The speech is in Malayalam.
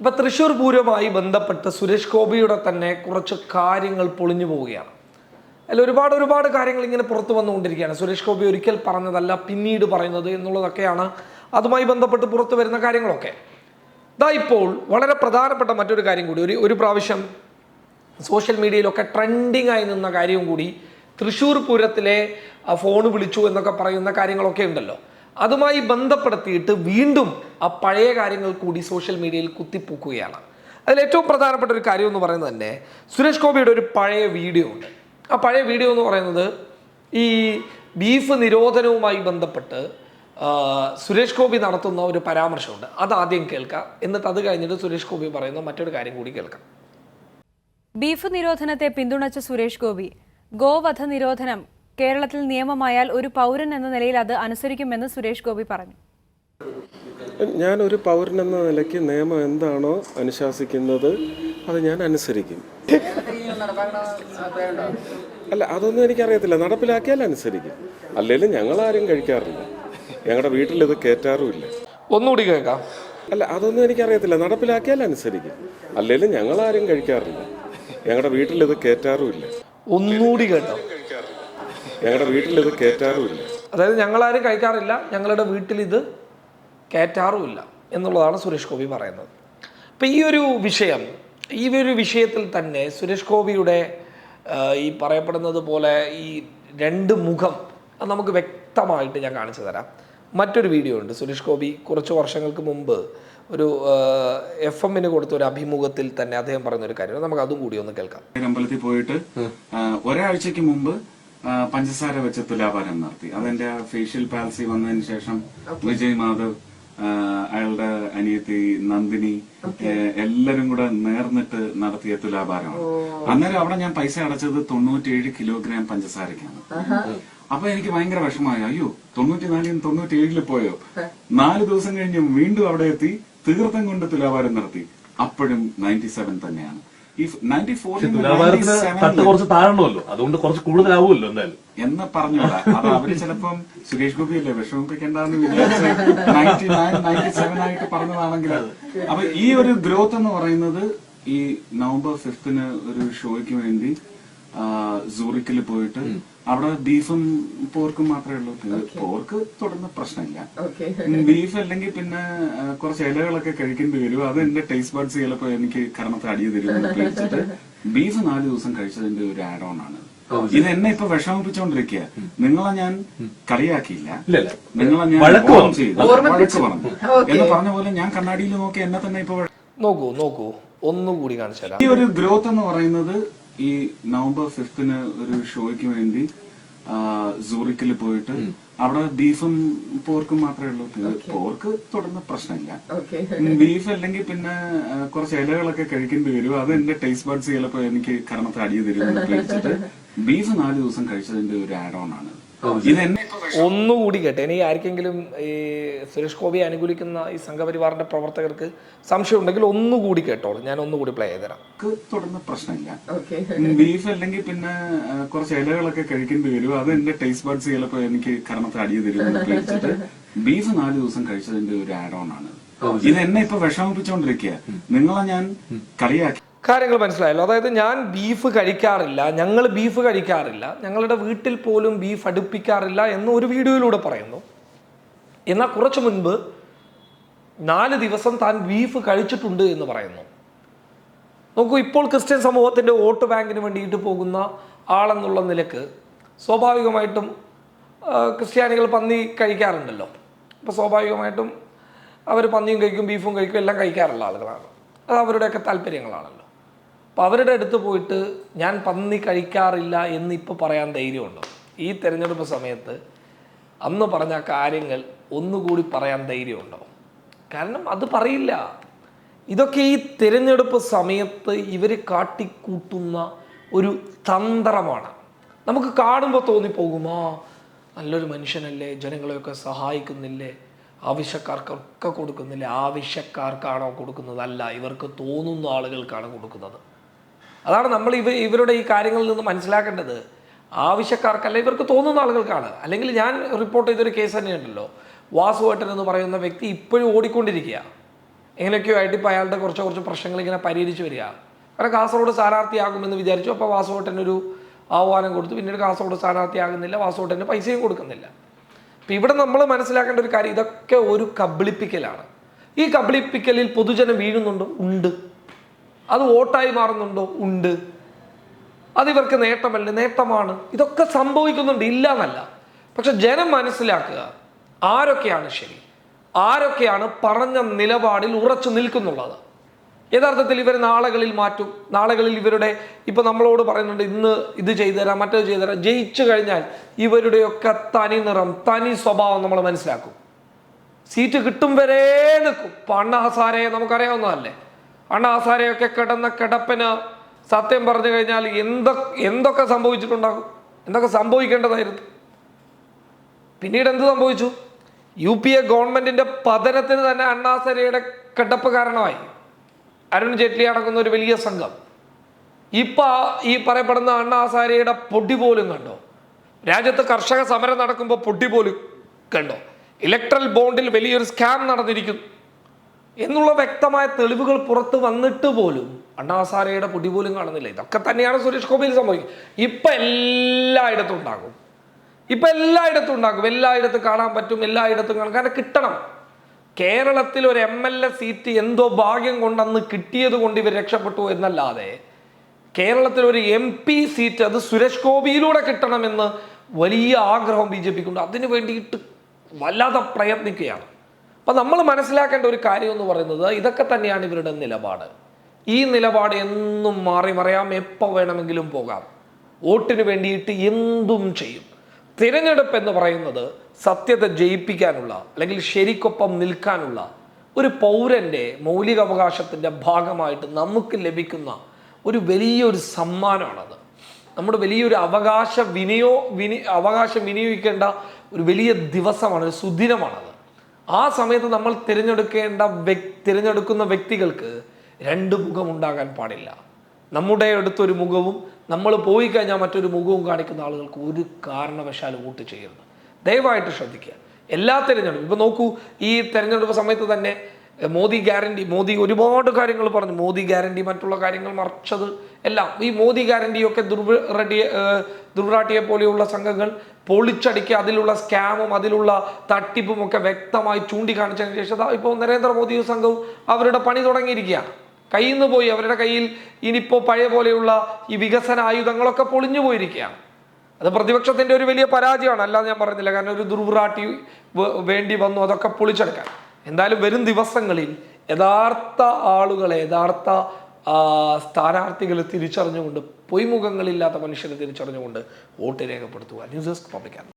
ഇപ്പൊ തൃശ്ശൂർ പൂരവുമായി ബന്ധപ്പെട്ട് സുരേഷ് ഗോപിയുടെ തന്നെ കുറച്ച് കാര്യങ്ങൾ പൊളിഞ്ഞു പോവുകയാണ്. അല്ല ഒരുപാട് ഒരുപാട് കാര്യങ്ങൾ ഇങ്ങനെ പുറത്തു വന്നുകൊണ്ടിരിക്കുകയാണ്. സുരേഷ് ഗോപി ഒരിക്കൽ പറഞ്ഞതല്ല പിന്നീട് പറയുന്നത് എന്നുള്ളതൊക്കെയാണ് അതുമായി ബന്ധപ്പെട്ട് പുറത്തു വരുന്ന കാര്യങ്ങളൊക്കെ. ഇതാ ഇപ്പോൾ വളരെ പ്രധാനപ്പെട്ട മറ്റൊരു കാര്യം കൂടി. ഒരു ഒരു പ്രാവശ്യം സോഷ്യൽ മീഡിയയിലൊക്കെ ട്രെൻഡിങ് ആയി നിന്ന കാര്യവും കൂടി തൃശ്ശൂർ പൂരത്തിലെ ഫോൺ വിളിച്ചു എന്നൊക്കെ പറയുന്ന കാര്യങ്ങളൊക്കെ ഉണ്ടല്ലോ. അതുമായി ബന്ധപ്പെടുത്തിയിട്ട് വീണ്ടും ആ പഴയ കാര്യങ്ങൾ കൂടി സോഷ്യൽ മീഡിയയിൽ കുത്തിപ്പൂക്കുകയാണ്. അതിൽ ഏറ്റവും പ്രധാനപ്പെട്ട ഒരു കാര്യം എന്ന് പറയുന്നത് തന്നെ സുരേഷ് ഗോപിയുടെ ഒരു പഴയ വീഡിയോ ഉണ്ട്. ആ പഴയ വീഡിയോ എന്ന് പറയുന്നത് ഈ ബീഫ് നിരോധനവുമായി ബന്ധപ്പെട്ട് സുരേഷ് ഗോപി നടത്തുന്ന ഒരു പരാമർശമുണ്ട്. അത് ആദ്യം കേൾക്കാം. എന്നിട്ട് അത് കഴിഞ്ഞിട്ട് സുരേഷ് ഗോപി പറയുന്ന മറ്റൊരു കാര്യം കൂടി കേൾക്കാം. ബീഫ് നിരോധനത്തെ പിന്തുണച്ച സുരേഷ് ഗോപി ഗോവധ നിരോധനം കേരളത്തിൽ നിയമമായാൽ ഒരു പൗരൻ എന്ന നിലയിൽ അത് അനുസരിക്കുമെന്ന് സുരേഷ് ഗോപി പറഞ്ഞു. ഞാൻ ഒരു പൗരൻ എന്ന നിലയ്ക്ക് നിയമം എന്താണോ അനുശാസിക്കുന്നത് അത് ഞാൻ അനുസരിക്കും. അല്ല അതൊന്നും എനിക്കറിയത്തില്ല. നടപ്പിലാക്കിയാൽ അനുസരിക്കും. ഞങ്ങൾ ആരും കഴിക്കാറില്ല. ഞങ്ങളുടെ വീട്ടിൽ ഇത് കയറ്റാറുമില്ല ഒന്നുകൂടി കേൾക്കാം. അല്ല അതൊന്നും എനിക്കറിയത്തില്ല. നടപ്പിലാക്കിയാൽ അനുസരിക്കും. ഞങ്ങൾ ആരും കഴിക്കാറില്ല. ഞങ്ങളുടെ വീട്ടിൽ ഇത് കയറ്റാറുമില്ല ഒന്നുകൂടി കേട്ടോ ഞങ്ങളുടെ വീട്ടിൽ ഇത് കയറ്റാറുമില്ല അതായത് ഞങ്ങളാരും കഴിക്കാറില്ല ഞങ്ങളുടെ വീട്ടിൽ ഇത് കയറ്റാറുമില്ല എന്നുള്ളതാണ് സുരേഷ് ഗോപി പറയുന്നത്. അപ്പം ഈ ഒരു വിഷയം ഈ ഒരു വിഷയത്തിൽ തന്നെ സുരേഷ് ഗോപിയുടെ ഈ പറയപ്പെടുന്നത് പോലെ ഈ രണ്ട് മുഖം അത് നമുക്ക് വ്യക്തമായിട്ട് ഞാൻ കാണിച്ചു തരാം. മറ്റൊരു വീഡിയോ ഉണ്ട്. സുരേഷ് ഗോപി കുറച്ച് വർഷങ്ങൾക്ക് മുമ്പ് ഒരു എഫ് എമ്മിന് കൊടുത്ത ഒരു അഭിമുഖത്തിൽ തന്നെ അദ്ദേഹം പറഞ്ഞ ഒരു കാര്യം. നമുക്ക് അതും കൂടി ഒന്ന് കേൾക്കാം. അമ്പലത്തിൽ പോയിട്ട് ഒരാഴ്ചക്ക് മുമ്പ് പഞ്ചസാര വെച്ച് തുലാഭാരം നടത്തി. അതെന്റെ ഫേഷ്യൽ പാൽസി വന്നതിന് ശേഷം വിജയ് മാധവ് അയാളുടെ അനിയത്തി നന്ദിനി എല്ലാരും കൂടെ നേർന്നിട്ട് നടത്തിയ തുലാഭാരമാണ് അന്നേരം അവിടെ ഞാൻ പൈസ അടച്ചത് തൊണ്ണൂറ്റിയേഴ് കിലോഗ്രാം പഞ്ചസാരക്കാണ് അപ്പൊ എനിക്ക് ഭയങ്കര വിഷമമായി. അയ്യോ തൊണ്ണൂറ്റിനാലിൽ തൊണ്ണൂറ്റിയേഴിൽ പോയോ? നാല് ദിവസം കഴിഞ്ഞ് വീണ്ടും അവിടെ എത്തി തീർത്ഥം കൊണ്ട് തുലാഭാരം നടത്തി. അപ്പോഴും നയന്റി സെവൻ തന്നെയാണ്. തുലാഭാരത്തിന് തട്ട് കുറച്ച് താഴണമല്ലോ അതുകൊണ്ട് കുറച്ച് കൂടുതലാവുമല്ലോ എന്തായാലും. എന്ന് പറഞ്ഞോടാ. അത് അവർ ചിലപ്പം സുരേഷ് ഗോപി അല്ലേ വിഷമിപ്പിക്കേണ്ടെന്ന് വിചാരിച്ച് നയന്റി നയൻ നയന്റി സെവൻ ആയിട്ട് പറഞ്ഞതാണെങ്കിൽ. അപ്പൊ ഈ ഒരു ഗ്രോത്ത് എന്ന് പറയുന്നത് ഈ നവംബർ ഫിഫ്തിന് ഒരു ഷോയ്ക്ക് വേണ്ടി സൂറിക്കിൽ പോയിട്ട് അവിടെ ബീഫും പോർക്കും മാത്രമേ ഉള്ളൂ. പോർക്ക് തുടർന്ന് പ്രശ്നമില്ല. ബീഫ് അല്ലെങ്കിൽ പിന്നെ കുറച്ച് ഇലകളൊക്കെ കഴിക്കേണ്ടി വരും. അത് എന്റെ ടേസ്റ്റ് ബഡ്സ് ചിലപ്പോ എനിക്ക് കർമ്മത്തെ അടിയ തരും ബീഫ് നാല് ദിവസം കഴിച്ചതിന്റെ ഒരു ആഡ് ഓൺ ആണ്. ഇത് എന്നെ ഇപ്പൊ വിഷമിപ്പിച്ചോണ്ടിരിക്കുക നിങ്ങളെ ഞാൻ കളിയാക്കിയില്ല. ഇല്ലല്ല. നിങ്ങളെ ഞാൻ ഓർമ്മ പറഞ്ഞു. ചെയ്തു. വഴക്ക് പറഞ്ഞു. എന്ന് പറഞ്ഞ പോലെ ഞാൻ കണ്ണാടിയിൽ നോക്കി എന്നെ തന്നെ ഇപ്പൊ നോക്കൂ നോക്കൂ. ഒന്നുകൂടി കാണിച്ചാൽ ഈ ഒരു ഗ്രോത്ത് എന്ന് പറയുന്നത് ഈ നവംബർ ഫിഫ്തിന് ഒരു ഷോയ്ക്ക് വേണ്ടി സൂറിക്കിൽ പോയിട്ട് അവിടെ ബീഫും പോർക്കും മാത്രമേ ഉള്ളൂ. പോർക്ക് തുടർന്ന് പ്രശ്നമില്ല. ബീഫ് അല്ലെങ്കിൽ പിന്നെ കുറച്ച് ഇലകളൊക്കെ കഴിക്കേണ്ടി വരും. അത് എന്റെ ടേസ്റ്റ് ബഡ്സ് ചിലപ്പോ എനിക്ക് കാരണത്തിൽ അടിയ തരും ബീഫ് നാല് ദിവസം കഴിച്ചതിന്റെ ഒരു ആഡ് ഓൺ ആണ്. ഒന്നുകൂടി കേട്ടെ. ഇനി ആർക്കെങ്കിലും ഈ സുരേഷ് ഗോപിയെ അനുകൂലിക്കുന്ന ഈ സംഘപരിവാറിന്റെ പ്രവർത്തകർക്ക് സംശയം ഉണ്ടെങ്കിൽ ഒന്നുകൂടി കേട്ടോളൂ. ഞാൻ ഒന്നുകൂടി പ്ലേ ചെയ്തരാം തുടർന്ന് പ്രശ്നമില്ല. ബീഫ് അല്ലെങ്കിൽ പിന്നെ കുറച്ച് ഇലകളൊക്കെ കഴിക്കേണ്ടി വരും. അത് എന്റെ ടേസ്റ്റ് ബഡ്സ് ചിലപ്പോ എനിക്ക് കർമ്മത്തെ അടിയ തരും ബീഫ് നാല് ദിവസം കഴിച്ചതിന്റെ ഒരു ആഡ് ഓൺ ആണ് ഇത് എന്നെ ഇപ്പൊ വിഷമിപ്പിച്ചോണ്ടിരിക്കുക നിങ്ങളെ ഞാൻ കളിയാക്കി. കാര്യങ്ങൾ മനസ്സിലായല്ലോ. അതായത് ഞാൻ ബീഫ് കഴിക്കാറില്ല ഞങ്ങൾ ബീഫ് കഴിക്കാറില്ല ഞങ്ങളുടെ വീട്ടിൽ പോലും ബീഫ് അടുപ്പിക്കാറില്ല എന്ന് ഒരു വീഡിയോയിലൂടെ പറയുന്നു. എന്നാൽ കുറച്ചു മുൻപ് നാല് ദിവസം താൻ ബീഫ് കഴിച്ചിട്ടുണ്ട് എന്ന് പറയുന്നു. നോക്കൂ ഇപ്പോൾ ക്രിസ്ത്യൻ സമൂഹത്തിന്റെ വോട്ട് ബാങ്കിന് വേണ്ടിയിട്ട് പോകുന്ന ആളെന്നുള്ള നിലയ്ക്ക് സ്വാഭാവികമായിട്ടും ക്രിസ്ത്യാനികൾ പന്നി കഴിക്കാറുണ്ടല്ലോ. അപ്പോൾ സ്വാഭാവികമായിട്ടും അവർ പന്നിയും കഴിക്കും ബീഫും കഴിക്കും എല്ലാം കഴിക്കാറുള്ള ആളുകളാണ്. അത് അവരുടെയൊക്കെ താല്പര്യങ്ങളാണല്ലോ. അപ്പോൾ അവരുടെ അടുത്ത് പോയിട്ട് ഞാൻ പന്നി കഴിക്കാറില്ല എന്ന് ഇപ്പോൾ പറയാൻ ധൈര്യമുണ്ടോ? ഈ തിരഞ്ഞെടുപ്പ് സമയത്ത് അന്ന് പറഞ്ഞ കാര്യങ്ങൾ ഒന്നുകൂടി പറയാൻ ധൈര്യമുണ്ടോ? കാരണം അത് പറയില്ല. ഇതൊക്കെ ഈ തിരഞ്ഞെടുപ്പ് സമയത്ത് ഇവർ കാട്ടിക്കൂട്ടുന്ന ഒരു തന്ത്രമാണ്. നമുക്ക് കാണുമ്പോൾ തോന്നിപ്പോകുമോ നല്ലൊരു മനുഷ്യനല്ലേ ജനങ്ങളെയൊക്കെ സഹായിക്കുന്നില്ലേ ആവശ്യക്കാർക്കൊക്കെ കൊടുക്കുന്നില്ലേ ആവശ്യക്കാർക്കാണോ കൊടുക്കുന്നതല്ല ഇവർക്ക് തോന്നുന്ന ആളുകൾക്കാണ് കൊടുക്കുന്നത്. അതാണ് നമ്മൾ ഇവ ഇവരുടെ ഈ കാര്യങ്ങളിൽ നിന്ന് മനസ്സിലാക്കേണ്ടത്. ആവശ്യക്കാർക്കല്ല ഇവർക്ക് തോന്നുന്ന ആളുകൾക്കാണ്. അല്ലെങ്കിൽ ഞാൻ റിപ്പോർട്ട് ചെയ്തൊരു കേസ് തന്നെയുണ്ടല്ലോ. വാസുവേട്ടൻ എന്ന് പറയുന്ന വ്യക്തി ഇപ്പോഴും ഓടിക്കൊണ്ടിരിക്കുക. എങ്ങനെയൊക്കെയോ ആയിട്ട് ഇപ്പോൾ അയാളുടെ കുറച്ച് കുറച്ച് പ്രശ്നങ്ങൾ ഇങ്ങനെ പരിഹരിച്ച് വരിക. കാരണം കാസർഗോഡ് സ്ഥാനാർത്ഥിയാകുമെന്ന് വിചാരിച്ചു. അപ്പോൾ വാസുവേട്ടനൊരു ആഹ്വാനം കൊടുത്തു. പിന്നീട് കാസർഗോഡ് സ്ഥാനാർത്ഥിയാകുന്നില്ല. വാസുവേട്ടന് പൈസയും കൊടുക്കുന്നില്ല. അപ്പം ഇവിടെ നമ്മൾ മനസ്സിലാക്കേണ്ട ഒരു കാര്യം ഇതൊക്കെ ഒരു കബളിപ്പിക്കലാണ്. ഈ കബളിപ്പിക്കലിൽ പൊതുജനം വീഴുന്നുണ്ട്? ഉണ്ട്. അത് വോട്ടായി മാറുന്നുണ്ടോ? ഉണ്ട്. അത് ഇവർക്ക് നേട്ടമല്ല? നേട്ടമാണ്. ഇതൊക്കെ സംഭവിക്കുന്നുണ്ട്. ഇല്ല എന്നല്ല. പക്ഷെ ജനം മനസ്സിലാക്കുക ആരൊക്കെയാണ് ശരി? ആരൊക്കെയാണ് പറഞ്ഞ നിലപാടിൽ ഉറച്ചു നിൽക്കുന്നുള്ളത്? യഥാർത്ഥത്തിൽ ഇവർ നാളുകളിൽ മാറ്റും. നാളുകളിൽ ഇവരുടെ ഇപ്പൊ നമ്മളോട് പറയുന്നുണ്ട് ഇന്ന് ഇത് ചെയ്തു തരാം മറ്റേത് ചെയ്തു തരാം ജയിച്ചു കഴിഞ്ഞാൽ ഇവരുടെയൊക്കെ തനി നിറം തനി സ്വഭാവം നമ്മൾ മനസ്സിലാക്കും. സീറ്റ് കിട്ടും വരെ നിൽക്കും. പണ്ണഹസാരയെ നമുക്കറിയാവുന്നതല്ലേ? അണ്ണ ഹസാരയൊക്കെ കിടന്ന കിടപ്പിന് സത്യം പറഞ്ഞു കഴിഞ്ഞാൽ എന്തൊക്കെ എന്തൊക്കെ സംഭവിച്ചിട്ടുണ്ടാകും? എന്തൊക്കെ സംഭവിക്കേണ്ടതായിരുന്നു? പിന്നീട് എന്ത് സംഭവിച്ചു? യു പി എ ഗവൺമെന്റിന്റെ പതനത്തിന് തന്നെ അണ്ണാസരയുടെ കിടപ്പ് കാരണമായി. അരുൺ ജെയ്റ്റ്ലി അടങ്ങുന്ന ഒരു വലിയ സംഘം. ഇപ്പൊ ഈ പറയപ്പെടുന്ന അണ്ണാസാരയുടെ പൊടി പോലും കണ്ടോ? രാജ്യത്ത് കർഷക സമരം നടക്കുമ്പോൾ പൊടി പോലും കണ്ടോ? ഇലക്ട്രൽ ബോണ്ടിൽ വലിയൊരു സ്കാം നടന്നിരിക്കുന്നു. എന്നുള്ള വ്യക്തമായ തെളിവുകൾ പുറത്ത് വന്നിട്ട് പോലും അണ്ണാസാരയുടെ പൊടി പോലും കാണുന്നില്ല. ഇതൊക്കെ തന്നെയാണ് സുരേഷ് ഗോപിയിൽ സംഭവിക്കുന്നത് ഇപ്പം എല്ലായിടത്തും ഉണ്ടാകും. ഇപ്പം എല്ലായിടത്തും ഉണ്ടാകും. എല്ലായിടത്തും കാണാൻ പറ്റും എല്ലായിടത്തും കാണാൻ കാരണം കിട്ടണം. കേരളത്തിൽ ഒരു എം എൽ എ സീറ്റ് എന്തോ ഭാഗ്യം കൊണ്ടന്ന് കിട്ടിയത് കൊണ്ട് ഇവർ രക്ഷപ്പെട്ടു എന്നല്ലാതെ കേരളത്തിൽ ഒരു എം പി സീറ്റ് അത് സുരേഷ് ഗോപിയിലൂടെ കിട്ടണമെന്ന് വലിയ ആഗ്രഹം ബി ജെ പിക്കുണ്ട് അതിനു വേണ്ടിയിട്ട് വല്ലാതെ പ്രയത്നിക്കുകയാണ്. അപ്പൊ നമ്മൾ മനസ്സിലാക്കേണ്ട ഒരു കാര്യം എന്ന് പറയുന്നത് ഇതൊക്കെ തന്നെയാണ് ഇവരുടെ നിലപാട്. ഈ നിലപാട് എന്നും മാറി മറിയാം എപ്പോൾ വേണമെങ്കിലും പോകാം. വോട്ടിന് വേണ്ടിയിട്ട് എന്തും ചെയ്യും. തിരഞ്ഞെടുപ്പ് എന്ന് പറയുന്നത് സത്യത്തെ ജയിപ്പിക്കാനുള്ള അല്ലെങ്കിൽ ശരിക്കൊപ്പം നിൽക്കാനുള്ള ഒരു പൗരന്റെ മൗലികാവകാശത്തിന്റെ ഭാഗമായിട്ട് നമുക്ക് ലഭിക്കുന്ന ഒരു വലിയൊരു സമ്മാനമാണത്. നമ്മുടെ വലിയൊരു അവകാശ വിനിയോ വിനി അവകാശം വിനിയോഗിക്കേണ്ട ഒരു വലിയ ദിവസമാണ് ഒരു സുദിനമാണത്. ആ സമയത്ത് നമ്മൾ തിരഞ്ഞെടുക്കേണ്ട വ്യക് തിരഞ്ഞെടുക്കുന്ന വ്യക്തികൾക്ക് രണ്ട് മുഖം ഉണ്ടാകാൻ പാടില്ല. നമ്മുടെ അടുത്തൊരു മുഖവും നമ്മൾ പോയി കഴിഞ്ഞാൽ മറ്റൊരു മുഖവും കാണിക്കുന്ന ആളുകൾക്ക് ഒരു കാരണവശാലും വോട്ട് ചെയ്യരുത്. ദയവായിട്ട് ശ്രദ്ധിക്കുക. എല്ലാ തിരഞ്ഞെടുപ്പും ഇപ്പം നോക്കൂ ഈ തിരഞ്ഞെടുപ്പ് സമയത്ത് തന്നെ മോദി ഗ്യാരണ്ടി മോദി ഒരുപാട് കാര്യങ്ങൾ പറഞ്ഞു. മോദി ഗ്യാരണ്ടി മറ്റുള്ള കാര്യങ്ങൾ മറിച്ചത് എല്ലാം. ഈ മോദി ഗ്യാരണ്ടിയൊക്കെ ദുർവ്റട്ടിയെ ദുർവ്രാട്ടിയെ പോലെയുള്ള സംഘങ്ങൾ പൊളിച്ചടിക്കുക അതിലുള്ള സ്കാമും അതിലുള്ള തട്ടിപ്പും ഒക്കെ വ്യക്തമായി ചൂണ്ടിക്കാണിച്ചതിന് ശേഷം ഇപ്പോൾ നരേന്ദ്രമോദിയും സംഘവും അവരുടെ പണി തുടങ്ങിയിരിക്കുകയാണ്. കയ്യിൽ നിന്ന് പോയി അവരുടെ കയ്യിൽ ഇനിയിപ്പോൾ പഴയ പോലെയുള്ള ഈ വികസന ആയുധങ്ങളൊക്കെ പൊളിഞ്ഞു പോയിരിക്കുകയാണ്. അത് പ്രതിപക്ഷത്തിന്റെ ഒരു വലിയ പരാജയമാണ്. അല്ലാതെ ഞാൻ പറയുന്നില്ല കാരണം ഒരു ദുർവ്രാട്ടി വേണ്ടി വന്നു അതൊക്കെ പൊളിച്ചെടുക്കാൻ. എന്തായാലും വരും ദിവസങ്ങളിൽ യഥാർത്ഥ ആളുകളെ യഥാർത്ഥ സ്ഥാനാർത്ഥികളെ തിരിച്ചറിഞ്ഞുകൊണ്ട് പൊയ്മുഖങ്ങളില്ലാത്ത മനുഷ്യരെ തിരിച്ചറിഞ്ഞുകൊണ്ട് വോട്ട് രേഖപ്പെടുത്തുക. News desk പബ്ലിക്കാണ്